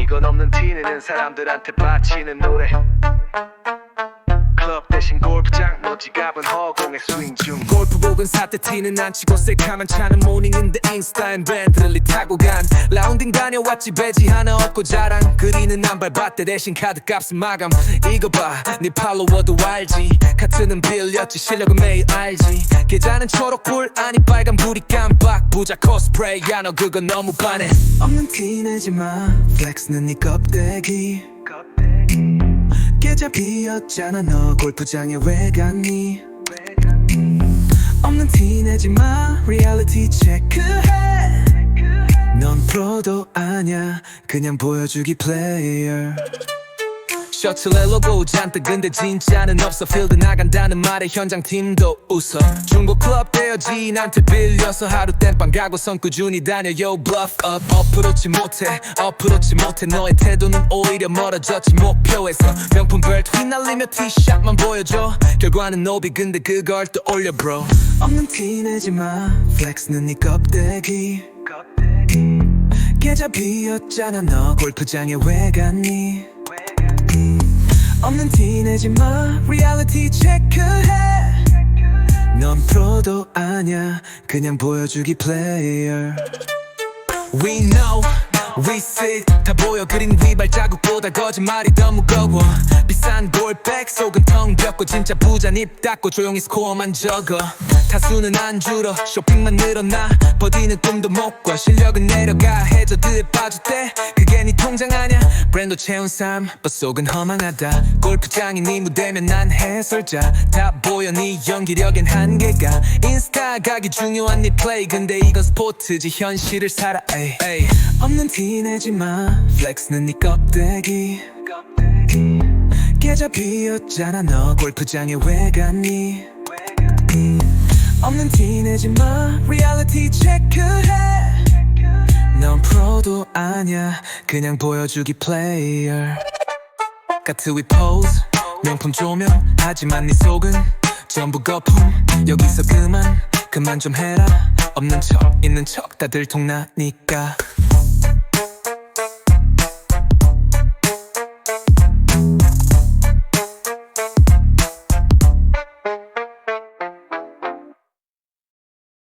이건 없는 티 내는 사람들한테 바치는 노래. 클럽 대신 골프장 뭐 지갑은 허공에 스윙 중. 골프복은 사태 티는 안 치고 새카만 차는 모닝인데 인스타엔 벤틀리 타고 간. 라운딩 다녀왔지 배지 하나 없고 자랑 그리는 안 밟았대 대신 카드값은 마감. 이거 봐네 팔로워도 알지. 카트는 빌렸지 실력은 매일 알지. 계좌는 초록불 아니 빨간 불이 깜빡 부자 코스프레 야너 그건 너무 반해. 없는 티 내지마. 플렉스는 네 껍데기. 계좌 비었잖아. 너 골프장에 왜 갔니? 없는 티 내지마. 리얼리티 체크해. 넌 프로도 아냐 그냥 보여주기 플레이어 셔츠에 로고 잔뜩 근데 진짜는 없어. 필드 나간다는 말에 현장 팀도 웃어. 중고 클럽 대여지 나한테 빌려서 하루 땜빵 가고선 꾸준히 다녀. Yo bluff up. 어프로치 못해 어프로치 못해. 너의 태도는 오히려 멀어졌지 목표에서. 명품 벨트 휘날리며 티샷만 보여줘. 결과는 노비 근데 그걸 또 올려 bro. 없는 티 내지마. 플렉스는 네 껍데기. 계좌 비었잖아. 너 골프장에 왜 갔니 없는 티 내지 마. 리얼리티 체크해. 넌 프로도 아냐 그냥 보여주기 플레이어 We know We see. 다 보여. 그린 위 발자국보다 거짓말이 더 무거워. 비싼 골백 속은 텅 비었고 진짜 부자 입 닫고 조용히 스코어만 적어. 타수는 안 줄어. 쇼핑만 늘어나. 버디는 꿈도 못꿔. 실력은 내려가. 해저드에 빠질 때 그게 네 통장 브랜드 채운 삶 겉속은 허망하다. 골프장이 네 무대면 난 해설자. 다 보여 네 연기력엔 한계가. 인스타 가기 중요한 네 플레이. 근데 이건 스포츠지 현실을 살아 에이, 에이. 없는 티 내지마. 플렉스는 네 껍데기. 계좌 비었잖아 너 골프장에 왜 갔니? 없는 티 내지마. 리얼리티 체크해 넌 프로도 아냐 그냥 보여주기 플레이어 까트 위 포즈 명품 조명. 하지만 네 속은 전부 거품. 여기서 그만. 그만 좀 해라. 없는 척 있는 척 다들 통나니까